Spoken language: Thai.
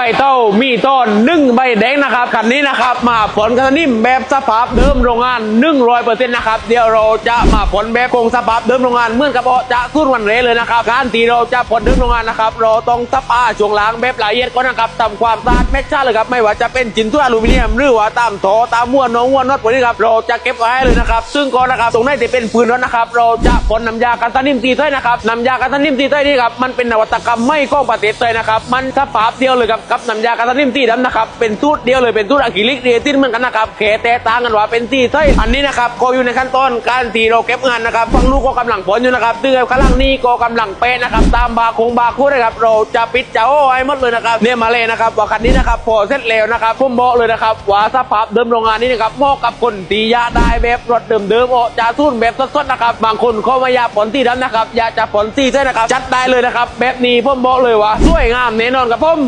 บเต้ามีต้นหนึ่งใบแดงนะครับคันนี้นะครับมาผลกันนิ่มแบบสภาพเดิมโรงงาน100%นะครับเดี๋ยวเราจะมาผลแบบคงสภาพเดิมโรงงานเหมือนกับเอาจะสู้วันเรเลยนะครับการที่เราจะผลเดิมโรงงานนะครับเราต้องสปาช่วงล่างแบบละเอียดก่อนนะครับทำความสะอาดแม็กชาเลยครับไม่ว่าจะเป็นชิ้นส่วอลูมิเนียมหรือว่าตามโถตามม้วนน้องม้วนน็อตพวกนี้ครับเราจะเก็บไว้เลยนะครับซึ่งก่อนนะครับตรงไหนที่เป็นปืนน็อตนะครับเราจะผลน้ำยากันตานิ่มตีไส้นะครับน้ำยากันตานิ่มตีไส้นี่ครับมันเป็นนวัตกรรมไม่ก้องประเทศเลยนะครับมันสภาพเดียวเลยครับกับน้ำยากันตานิ่มตีดำนะครับ เป็นสูตรเดียวเลยเป็นสูตรอะคริลิกเรตินเหมือนกันนะครับแค่แต่ต่างกันว่าเป็นตีไส้อันนี้นะครับก็อยู่ในขั้นตอนการตีเราเก็บงานนะครับฟังลูกก็กำลังผลอยู่นะครับตื้อข้างล่างนี่ก็กำลังเป๊ะนะครับตามบาคงบาร์คูนะครับเราจะปิดจ้าโอ้ไว้หมดเลยนะครับเนี่ยมาเลยนะครับว่าคันนี้นะครับพอเสร็จแล้วนะครับผมบอกเลยนะครับว่าสภาพเดิมโรงงานนี้นะครับเหมาะกับคนตียาได้แบบรถเดิมๆโอ้จะทุ่นแบบสดๆนะครับบางคนเขาไม่อยากผลตีดำนะครับอยากจะผลตีเส้นนะครับจัดได้เลยนะครับแบบนี้ผมบอกเลยว่าสวยงามแน่นอนครับผม